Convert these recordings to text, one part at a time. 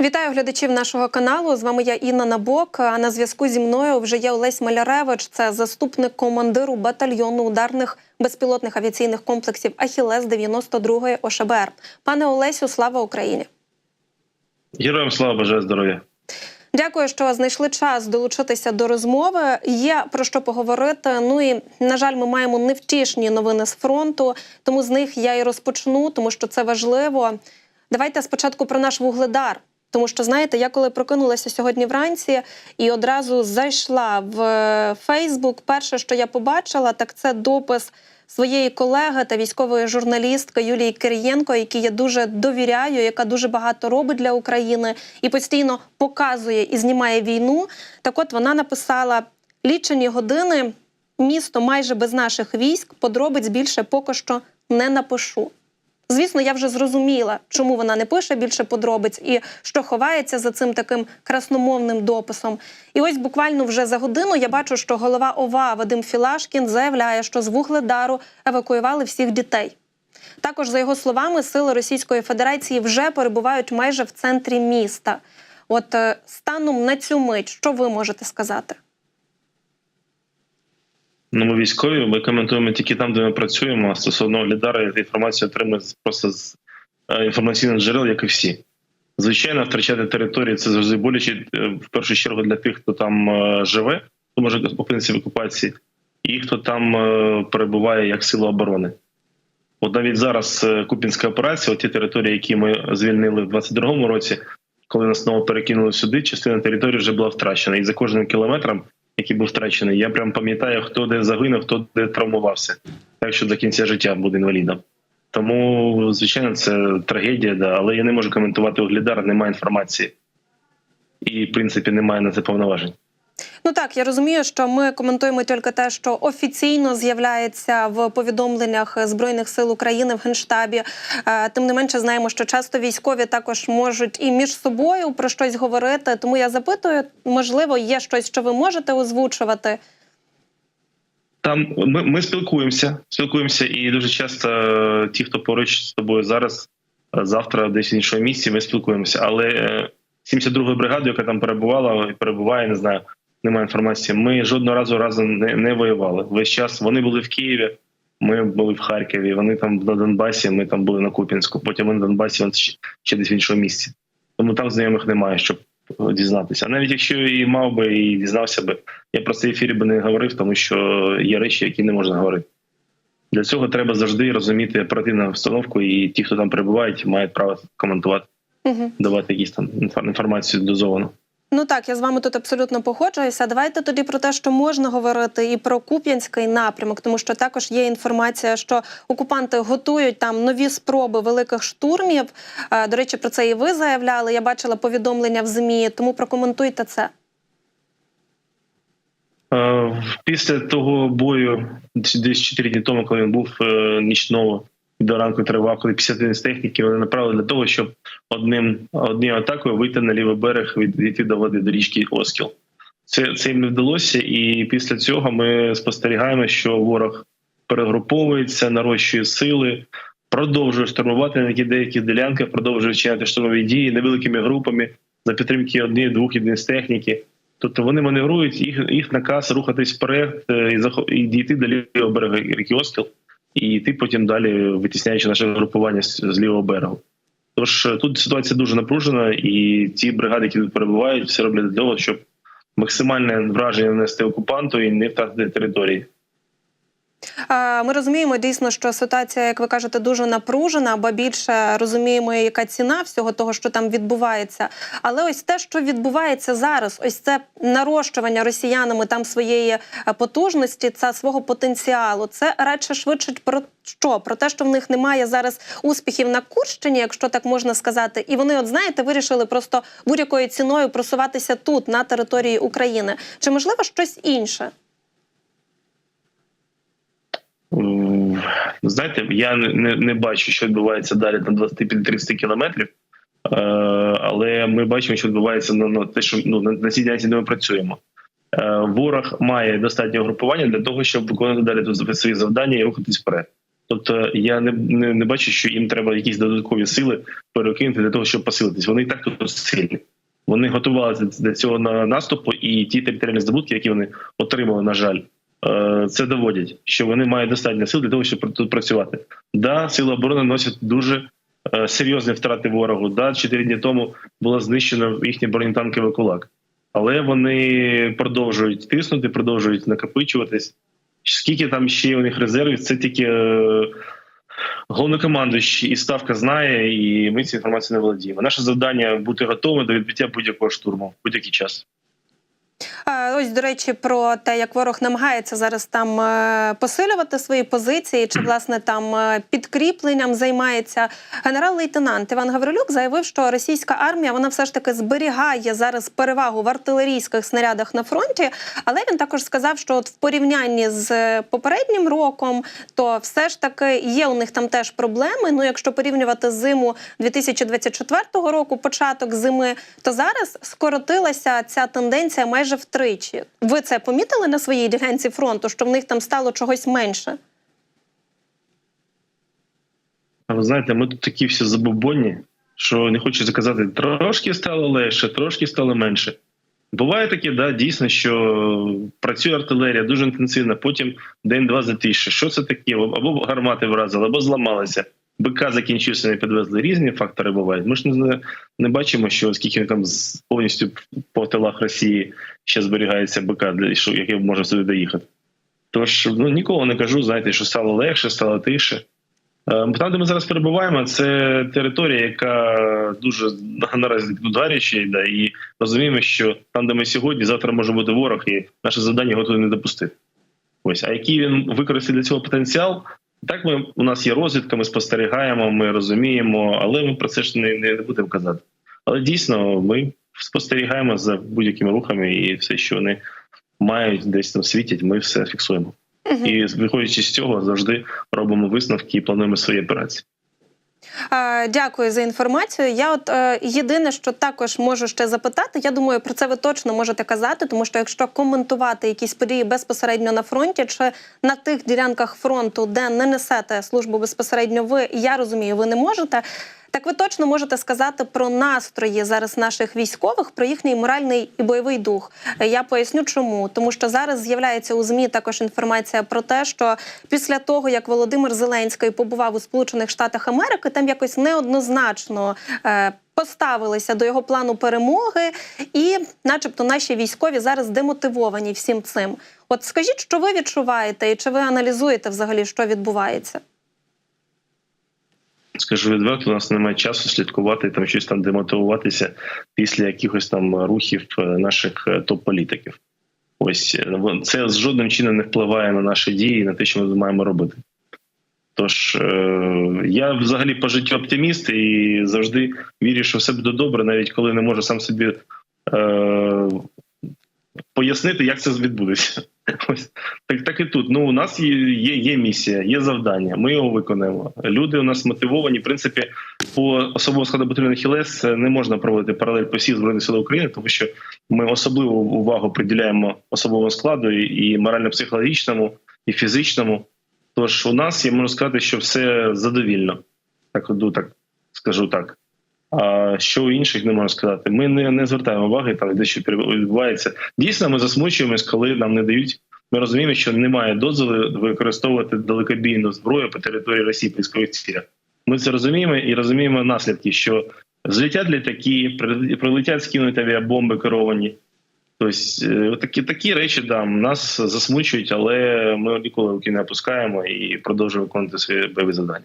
Вітаю глядачів нашого каналу. З вами я Інна Набок. А на зв'язку зі мною вже є Олесь Маляревич. Це заступник командиру батальйону ударних безпілотних авіаційних комплексів Ахілес 92-ї ОШБР. Пане Олесю, слава Україні! Героям слава бажаю здоров'я. Дякую, що знайшли час долучитися до розмови. Є про що поговорити. Ну і на жаль, ми маємо невтішні новини з фронту, тому з них я і розпочну, тому що це важливо. Давайте спочатку про наш вугледар. Тому що знаєте, я коли прокинулася сьогодні вранці і одразу зайшла в Фейсбук. Перше, що я побачила, так це допис своєї колеги та військової журналістки Юлії Кирієнко, якій я дуже довіряю, яка дуже багато робить для України і постійно показує і знімає війну. Так, от вона написала лічені години. Місто майже без наших військ подробиць більше поки що не напишу. Звісно, я вже зрозуміла, чому вона не пише більше подробиць і що ховається за цим таким красномовним дописом. І ось буквально вже за годину я бачу, що голова ОВА Вадим Філашкін заявляє, що з Вугледару евакуювали всіх дітей. Також, за його словами, сили Російської Федерації вже перебувають майже в центрі міста. От е, станом на цю мить, що ви можете сказати? Ну, ми військові, ми коментуємо тільки там, де ми працюємо. А Стосовно Оглядара, інформацію отримуємо просто з е, інформаційних джерел, як і всі. Звичайно, втрачати території це завжди боляче е, в першу чергу для тих, хто там е, живе, хто може опинитися в окупації, і хто там перебуває як сила оборони. От навіть зараз Купінська операція, ті території, які ми звільнили в 22-му році, коли нас знову перекинули сюди, частина території вже була втрачена. І за кожним кілометром, який був втрачений, я прям пам'ятаю, хто де загинув, хто де травмувався, так що до кінця життя буде інвалідом. Тому, звичайно, це трагедія, да, але я не можу коментувати оглядар, немає інформації. І, в принципі, немає на це повноважень. Ну так, я розумію, що ми коментуємо тільки те, що офіційно з'являється в повідомленнях Збройних сил України в Генштабі. Е, Тим не менше, знаємо, що часто військові також можуть і між собою про щось говорити. Тому я запитую, можливо, є щось, що ви можете озвучувати. Там ми, ми спілкуємося, спілкуємося, і дуже часто е, ті, хто поруч з тобою зараз, е, завтра, десь в іншому місці, ми спілкуємося. Але е, 72-ї бригади, яка там перебувала перебуває, не знаю, немає інформації. Ми жодного разу разом не, не воювали. Весь час вони були в Києві, ми були в Харкові. Вони там на Донбасі, ми там були на Куп'янську. Потім ми на Донбасі вони ще, ще десь в іншому місці. Тому там знайомих немає, щоб дізнатися. А навіть якщо і мав би і дізнався би, я про це ефірі би не говорив, тому що є речі, які не можна говорити. Для цього треба завжди розуміти оперативну обстановку, і ті, хто там перебувають, мають право коментувати, Угу. давати якісь там інформацію дозовану. Ну так, я з вами тут абсолютно погоджуюся. Давайте тоді про те, що можна говорити, і про Куп'янський напрямок, тому що також є інформація, що окупанти готують там нові спроби великих штурмів. Е, До речі, про це і ви заявляли. Я бачила повідомлення в змі, тому прокоментуйте це. Е, Після того бою, десь 4 дні тому, коли він був е, нічного до ранку тривав, коли 50 з техніки вони направили для того, щоб одним однією атакою вийти на лівий берег від війти до води до річки Оскіл. Це, це їм не вдалося, і після цього ми спостерігаємо, що ворог перегруповується, нарощує сили, продовжує штурмувати на деяких ділянках, продовжує вчиняти штурмові дії невеликими групами за підтримки однієї-двох єдиниць техніки. Тобто вони маневрують, їх їх наказ рухатись вперед е, і і дійти до лівого берега ріки Оскіл, і йти потім далі, витісняючи наше групування з, з лівого берегу. Тож е, тут ситуація дуже напружена, і ці бригади, які тут перебувають, все роблять для того, щоб максимальне враження нанести окупанту і не втратити території. Ми розуміємо дійсно, що ситуація, як ви кажете, дуже напружена, бо більше розуміємо, яка ціна всього того, що там відбувається. Але ось те, що відбувається зараз, ось це нарощування росіянами там своєї е, потужності, це свого потенціалу. Це радше швидше про що? Про те, що в них немає зараз успіхів на Курщині, якщо так можна сказати, і вони, от знаєте, вирішили просто будь-якою ціною просуватися тут, на території України. Чи можливо щось інше? Знаєте, я не, не, бачу, що відбувається далі на 25-30 кілометрів, е, але ми бачимо, що відбувається на, на те, що ну, на, на цій ділянці, де ми працюємо. Е, ворог має достатньо групування для того, щоб виконувати далі свої завдання і рухатись вперед. Тобто я не, не, не бачу, що їм треба якісь додаткові сили перекинути для того, щоб посилитись. Вони і так тут сильні. Вони готувалися до цього на наступу, і ті територіальні здобутки, які вони отримали, на жаль, це доводять, що вони мають достатньо сил для того, щоб тут працювати. Да, сили оборони носять дуже е, серйозні втрати ворогу. Да, чотири дні тому було знищено їхній бронетанковий кулак, але вони продовжують тиснути, продовжують накопичуватись. Скільки там ще у них резервів, це тільки е, головнокомандуючий і ставка знає, і ми цією інформацією не володіємо. Наше завдання бути готовими до відбиття будь-якого штурму в будь-який час. А, Ось, до речі, про те, як ворог намагається зараз там е, посилювати свої позиції, чи власне там е, підкріпленням займається генерал-лейтенант Іван Гаврилюк заявив, що російська армія вона все ж таки зберігає зараз перевагу в артилерійських снарядах на фронті. Але він також сказав, що от в порівнянні з е, попереднім роком, то все ж таки є у них там теж проблеми. Ну, якщо порівнювати зиму 2024 року, початок зими, то зараз скоротилася ця тенденція майже втричі. Ви це помітили на своїй ділянці фронту, що в них там стало чогось менше? Ви знаєте, ми тут такі всі забобонні, що не хочу заказати, трошки стало легше, трошки стало менше. Буває таке, да, дійсно, що працює артилерія дуже інтенсивно, потім день-два затише. Що це таке? Або гармати вразили, або зламалися. БК закінчився, не підвезли. Різні фактори бувають. Ми ж не, не бачимо, що скільки там повністю по тилах Росії ще зберігається БК, для що яке може сюди доїхати. Тож ну ніколи не кажу, знаєте, що стало легше, стало тише. Е, Там, де ми зараз перебуваємо, це територія, яка дуже наразі ударяча, да, і розуміємо, що там, де ми сьогодні, завтра може бути ворог, і наше завдання його туди не допустити. Ось, а який він використає для цього потенціал? Так, ми у нас є розвідка, ми спостерігаємо, ми розуміємо, але ми про це ж не, не будемо казати. Але дійсно, ми спостерігаємо за будь-якими рухами, і все, що вони мають десь там світять, ми все фіксуємо. І виходячи з цього, завжди робимо висновки і плануємо свої операції. Е, Дякую за інформацію. Я от е, єдине, що також можу ще запитати. Я думаю, про це ви точно можете казати, тому що якщо коментувати якісь події безпосередньо на фронті чи на тих ділянках фронту, де не несете службу безпосередньо ви, я розумію, ви не можете. Так ви точно можете сказати про настрої зараз наших військових, про їхній моральний і бойовий дух. Я поясню, чому тому, що зараз з'являється у змі також інформація про те, що після того як Володимир Зеленський побував у Сполучених Штатах Америки, там якось неоднозначно. Е, Поставилися до його плану перемоги, і, начебто, наші військові зараз демотивовані всім цим. От скажіть, що ви відчуваєте, і чи ви аналізуєте взагалі, що відбувається? Скажу відверто, у нас немає часу слідкувати там щось там демотивуватися після якихось там рухів е, наших е, топ-політиків. Ось е, це з жодним чином не впливає на наші дії, на те, що ми маємо робити. Тож я взагалі по життю оптиміст і завжди вірю, що все буде добре, навіть коли не можу сам собі пояснити, як це відбудеться. Ось так, так і тут. Ну у нас є, є, є місія, є завдання. Ми його виконуємо. Люди у нас мотивовані. В принципі, по особовому складу батальйону Хілес не можна проводити паралель по всіх збройних сил України, тому що ми особливу увагу приділяємо особовому складу і морально-психологічному, і фізичному. Тож у нас я можу сказати, що все задовільно. Так, ну, так скажу так. А що у інших не можу сказати. Ми не, не звертаємо уваги там, де що відбувається. Дійсно, ми засмучуємось, коли нам не дають. Ми розуміємо, що немає дозволу використовувати далекобійну зброю по території Росії по військових цілях. Ми це розуміємо і розуміємо наслідки, що злетять літаки, прилетять скинуть авіабомби керовані. Тобто е, такі, такі речі да, нас засмучують, але ми ніколи руки не опускаємо і продовжуємо виконувати свої бойові завдання.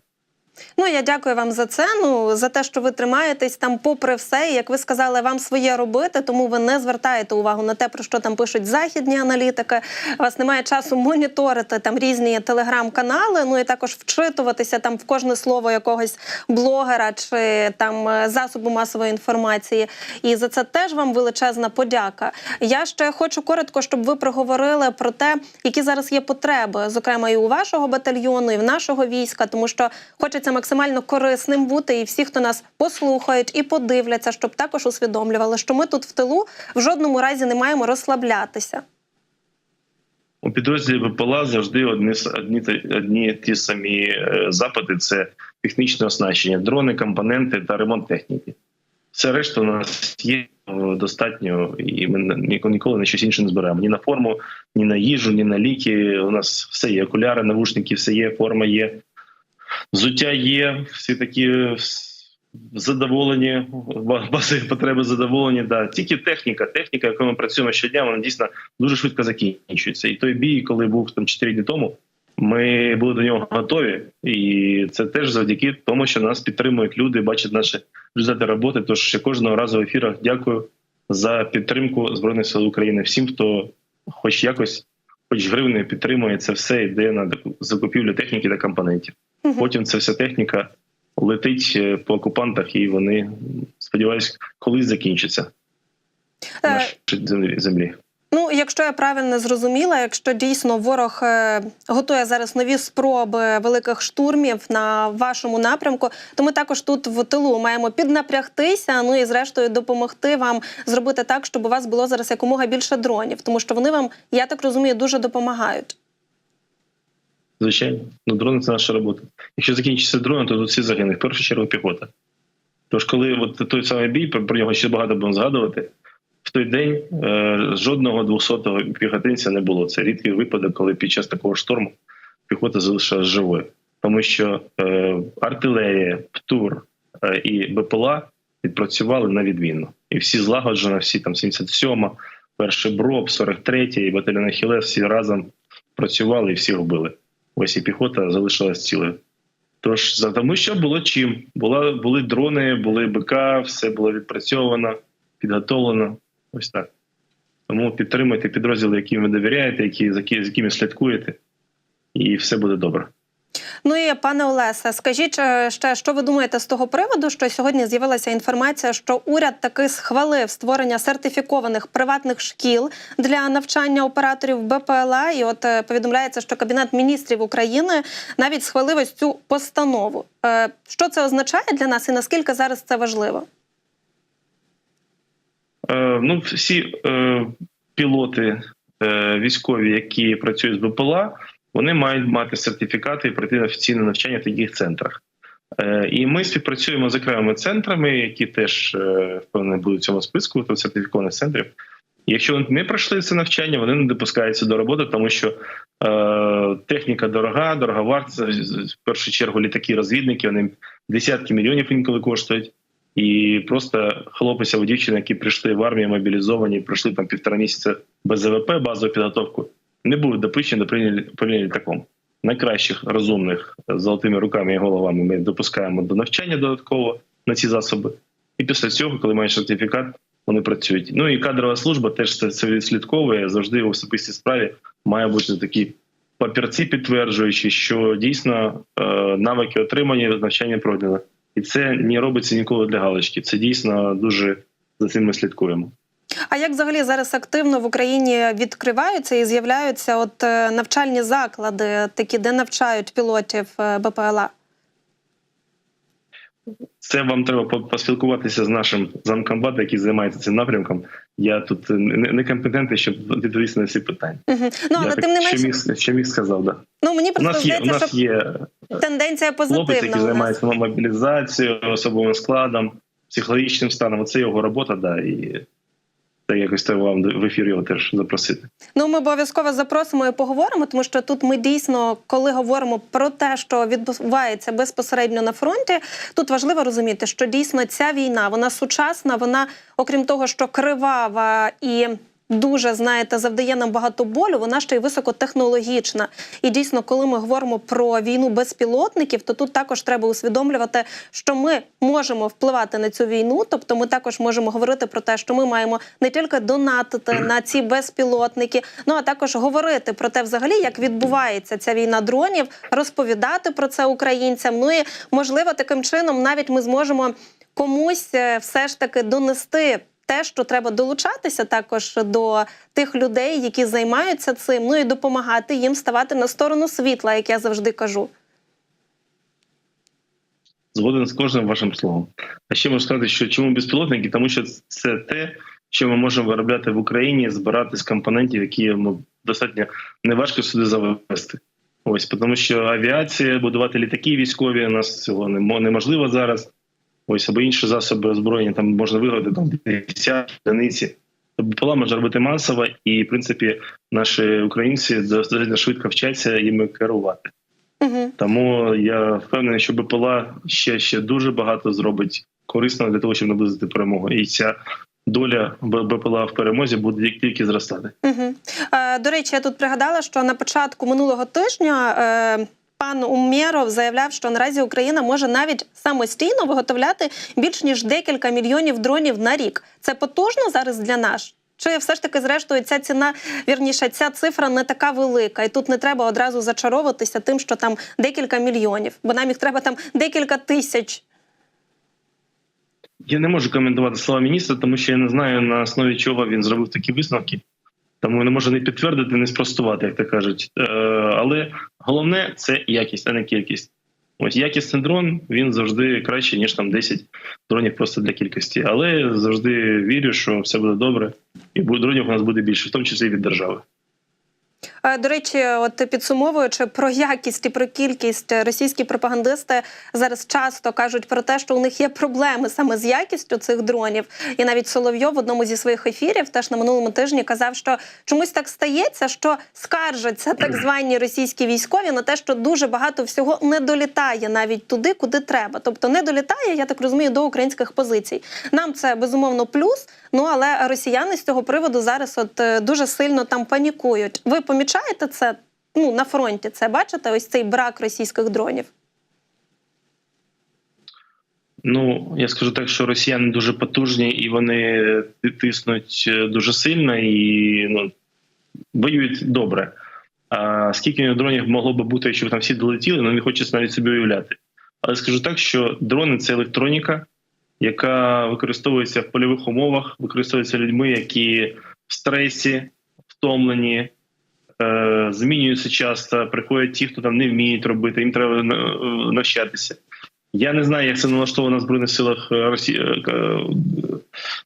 Ну я дякую вам за це. Ну за те, що ви тримаєтесь там, попри все, як ви сказали, вам своє робити, тому ви не звертаєте увагу на те, про що там пишуть західні аналітики. У вас немає часу моніторити там різні телеграм-канали. Ну і також вчитуватися там в кожне слово якогось блогера чи там е, засобу масової інформації. І за це теж вам величезна подяка. Я ще хочу коротко, щоб ви проговорили про те, які зараз є потреби, зокрема і у вашого батальйону, і в нашого війська, тому що хочеться максимально корисним бути, і всі, хто нас послухають і подивляться, щоб також усвідомлювали, що ми тут в тилу в жодному разі не маємо розслаблятися. У підрозділі БПЛА завжди одні одні одні ті самі е, запити: це технічне оснащення, дрони, компоненти та ремонт техніки. Все решта у нас є е, достатньо, і ми ніколи на щось інше не збираємо. Ні на форму, ні на їжу, ні на ліки. У нас все є. Окуляри, навушники, все є, форма є, взуття є, всі такі е, задоволені, ба- базові потреби задоволені. Да. Тільки техніка, техніка, якою ми працюємо щодня, вона дійсно дуже швидко закінчується. І той бій, коли був там 4 дні тому, ми були до нього готові, і це теж завдяки тому, що нас підтримують люди, бачать наші результати роботи. Тож я кожного разу в ефірах дякую за підтримку збройних сил України. Всім, хто хоч якось, хоч гривнею підтримує це все, йде на закупівлю техніки та компонентів. Потім ця вся техніка летить е, по окупантах, і вони сподіваюсь, колись закінчаться Е, наші землі- землі. Ну, якщо я правильно зрозуміла, якщо дійсно ворог е, готує зараз нові спроби великих штурмів на вашому напрямку, то ми також тут в тилу маємо піднапрягтися. Ну і зрештою допомогти вам зробити так, щоб у вас було зараз якомога більше дронів, тому що вони вам, я так розумію, дуже допомагають. Звичайно, ну дрони це наша робота. Якщо закінчиться дрон, то тут всі загинуть. В першу чергу піхота. Тож, коли от той самий бій, про нього ще багато будемо згадувати. В той день е, жодного 200-го піхотинця не було. Це рідкий випадок, коли під час такого шторму піхота залишилась живою. Тому що е, артилерія, ПТУР е, і БПЛА відпрацювали на відмінно. І всі злагоджено, всі там 77-ма, перший БРОП, 43-й і батальйон Ахілес, всі разом працювали і всіх вбили. Ось і піхота залишилась цілою. Тож тому, що було чим. Була, були дрони, були БК, все було відпрацьовано, підготовлено. Ось так. Тому підтримуйте підрозділи, яким ви довіряєте, які, з які- з якими слідкуєте, і все буде добре. Ну і пане Олесе, скажіть е, ще, що ви думаєте з того приводу, що сьогодні з'явилася інформація, що уряд таки схвалив створення сертифікованих приватних шкіл для навчання операторів БПЛА. І от е, повідомляється, що Кабінет міністрів України навіть схвалив ось цю постанову. Е, Що це означає для нас і наскільки зараз це важливо? Е, ну, всі е, пілоти е, військові, які працюють з БПЛА, вони мають мати сертифікати і пройти офіційне навчання в таких центрах. Е, і ми співпрацюємо з окремими центрами, які теж е, впевнені будуть в цьому списку то сертифікованих центрів. Якщо вони не пройшли це навчання, вони не допускаються до роботи, тому що е, техніка дорога, дорога вартість. В першу чергу літаки, розвідники, вони десятки мільйонів інколи коштують. І просто хлопець або дівчина, які прийшли в армію, мобілізовані, пройшли там півтора місяця без ЗВП, базову підготовку, не будуть допущені до управління літаком. Найкращих розумних з золотими руками і головами ми допускаємо до навчання додатково на ці засоби. І після цього, коли мають сертифікат, вони працюють. Ну і кадрова служба теж це, це відслідковує. Завжди в особистій справі має бути такі папірці, підтверджуючи, що дійсно е, навики отримані, навчання пройдено. І це не робиться ніколи для галочки. Це дійсно дуже за цим ми слідкуємо. А як взагалі зараз активно в Україні відкриваються і з'являються от е, навчальні заклади, такі, де навчають пілотів е, БПЛА? Це вам треба поспілкуватися з нашим замкомбатом, який займається цим напрямком. Я тут не компетентний, щоб відповісти на ці питання. Угу. Ну але Я тим не менше, міг, що міг сказав, да. ну мені У просто нас є, у нас є тенденція хлопець, який займається мобілізацією, особовим складом, психологічним станом. Це його робота, да, і якось треба вам в ефір його теж запросити. Ну, ми обов'язково запросимо і поговоримо, тому що тут ми дійсно, коли говоримо про те, що відбувається безпосередньо на фронті, тут важливо розуміти, що дійсно ця війна вона сучасна, вона, окрім того, що кривава і. Дуже знаєте, завдає нам багато болю. Вона ще й високотехнологічна. І дійсно, коли ми говоримо про війну безпілотників, то тут також треба усвідомлювати, що ми можемо впливати на цю війну. Тобто, ми також можемо говорити про те, що ми маємо не тільки донатити на ці безпілотники, ну а також говорити про те, взагалі, як відбувається ця війна дронів, розповідати про це українцям. Ну і можливо, таким чином навіть ми зможемо комусь е, все ж таки донести. Те, що треба долучатися також до тих людей, які займаються цим, ну і допомагати їм ставати на сторону світла, як я завжди кажу. Згоден з кожним вашим словом. А ще можу сказати, що чому безпілотники? Тому що це те, що ми можемо виробляти в Україні, збирати з компонентів, які ну достатньо неважко сюди завести. Ось тому, що авіація, будувати літаки військові у нас цього немо- неможливо зараз. Ось або інші засоби озброєння там можна вигадати там 50 одиниці. Тобто БПЛА можна робити масово, і в принципі наші українці достатньо швидко вчаться їми керувати. Угу. Тому я впевнений, що БПЛА ще ще дуже багато зробить корисного для того, щоб наблизити перемогу. І ця доля БПЛА в перемозі буде тільки зростати. Угу. До речі, я тут пригадала, що на початку минулого тижня е, пан Умєров заявляв, що наразі Україна може навіть самостійно виготовляти більш ніж декілька мільйонів дронів на рік. Це потужно зараз для нас? Чи все ж таки, зрештою, ця ціна, вірніше, ця цифра не така велика, і тут не треба одразу зачаровуватися тим, що там декілька мільйонів, бо нам їх треба там декілька тисяч. Я не можу коментувати слова міністра, тому що я не знаю на основі чого він зробив такі висновки. Тому не можу не підтвердити, не спростувати, як то кажуть. Е, але головне це якість, а не кількість. Ось якісний дрон він завжди краще, ніж там 10 дронів просто для кількості. Але завжди вірю, що все буде добре, і дронів у нас буде більше, в тому числі і від держави. Е, До речі, от підсумовуючи про якість і про кількість, російські пропагандисти зараз часто кажуть про те, що у них є проблеми саме з якістю цих дронів. І навіть Соловйов в одному зі своїх ефірів теж на минулому тижні казав, що чомусь так стається, що скаржаться так звані російські військові на те, що дуже багато всього не долітає навіть туди, куди треба. Тобто не долітає, я так розумію, до українських позицій. Нам це безумовно плюс. Ну але росіяни з цього приводу зараз от е, дуже сильно там панікують. Ви помічаєте це ну на фронті? Це бачите? Ось цей брак російських дронів. Ну я скажу так, що росіяни дуже потужні і вони тиснуть е, дуже сильно і ну воюють добре. А скільки дронів могло би бути, якщо б там всі долетіли, ну не хочеться навіть собі уявляти. Але скажу так, що дрони це електроніка, яка використовується в польових умовах, використовується людьми, які в стресі, втомлені, змінюються часто. Приходять ті, хто там не вміють робити, їм треба е, навчатися. Я не знаю, як це налаштовано в збройних силах е, Росії е, е,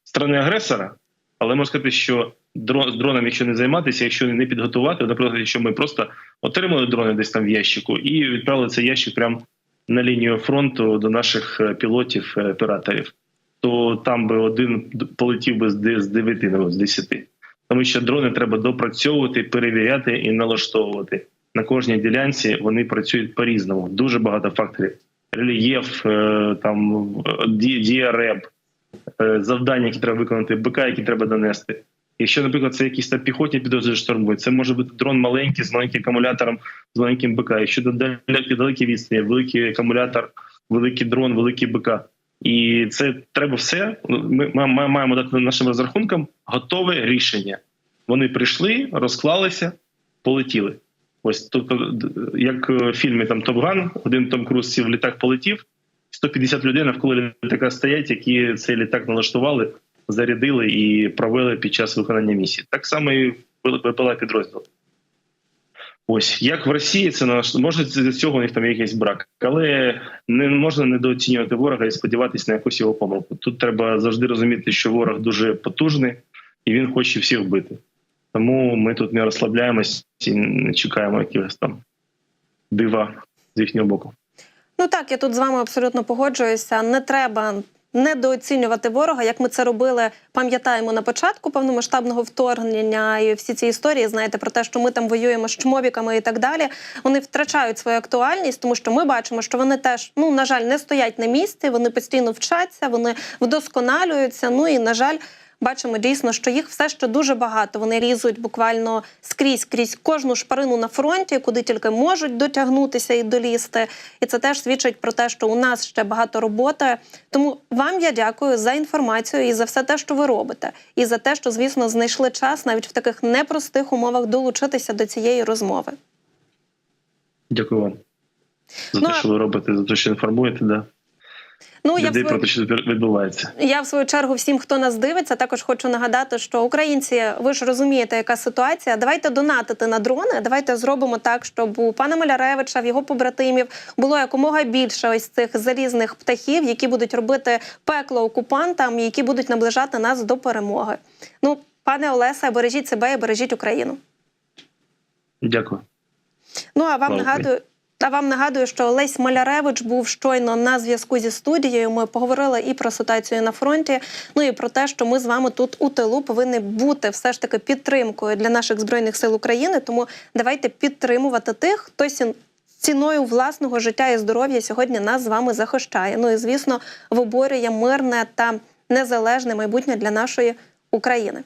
сторони агресора, але можу сказати, що дрон дроном, якщо не займатися, якщо не підготувати, наприклад, якщо ми просто отримали дрони десь там в ящику і відправили цей ящик прямо на лінію фронту до наших е, пілотів е, операторів, то там би один полетів би з де- з 9, ну, з 10. Тому що дрони треба допрацьовувати, перевіряти і налаштовувати. На кожній ділянці вони працюють по-різному. Дуже багато факторів. Рельєф, е, там е, ді- е, завдання, які треба виконати, БК, які треба донести. Якщо, наприклад, це якісь там піхотні підрозділи штурмують, це може бути дрон маленький з маленьким акумулятором, з маленьким БК. Якщо далекі далекі відстані, великий акумулятор, великий дрон, великий БК. І це треба все. ну, Ми ми- маємо дати нашим розрахункам готове рішення. Вони прийшли, розклалися, полетіли. Ось тобто, як в фільмі там Топ Ган, один Том Круз сів літак полетів, 150 людей навколо літака стоять, які цей літак налаштували, зарядили і провели під час виконання місії. Так само і ВПЛА підрозділ. Ось як в Росії це наш може з цього у них там якийсь брак, але не можна недооцінювати ворога і сподіватися на якусь його помилку. Тут треба завжди розуміти, що ворог дуже потужний і він хоче всіх вбити. Тому ми тут не розслабляємось і не чекаємо якихось там дива з їхнього боку. Ну так, я тут з вами абсолютно погоджуюся. Не треба недооцінювати ворога, як ми це робили, пам'ятаємо на початку повномасштабного вторгнення і всі ці історії, знаєте, про те, що ми там воюємо з чмобіками і так далі. Вони втрачають свою актуальність, тому що ми бачимо, що вони теж, ну на жаль, не стоять на місці, вони постійно вчаться, вони вдосконалюються. Ну і на жаль. Бачимо дійсно, що їх все ще дуже багато. Вони різуть буквально скрізь крізь кожну шпарину на фронті, куди тільки можуть дотягнутися і долізти. І це теж свідчить про те, що у нас ще багато роботи. Тому вам я дякую за інформацію і за все те, що ви робите, і за те, що, звісно, знайшли час навіть в таких непростих умовах долучитися до цієї розмови. Дякую вам за Ну, те, що ви робите, за те, що інформуєте. Да. Ну я в людей свою... про що відбувається. Я в свою чергу всім, хто нас дивиться, також хочу нагадати, що українці, ви ж розумієте, яка ситуація. Давайте донатити на дрони. Давайте зробимо так, щоб у пана Маляревича, в його побратимів було якомога більше ось цих залізних птахів, які будуть робити пекло окупантам, які будуть наближати нас до перемоги. Ну, пане Олесе, бережіть себе і бережіть Україну. Дякую. Ну а вам Слава нагадую. А вам нагадую, що Олесь Маляревич був щойно на зв'язку зі студією. Ми поговорили і про ситуацію на фронті, ну і про те, що ми з вами тут у тилу повинні бути все ж таки підтримкою для наших збройних сил України. Тому давайте підтримувати тих, хто ціною власного життя і здоров'я сьогодні нас з вами захищає. Ну і звісно, виборює мирне та незалежне майбутнє для нашої України.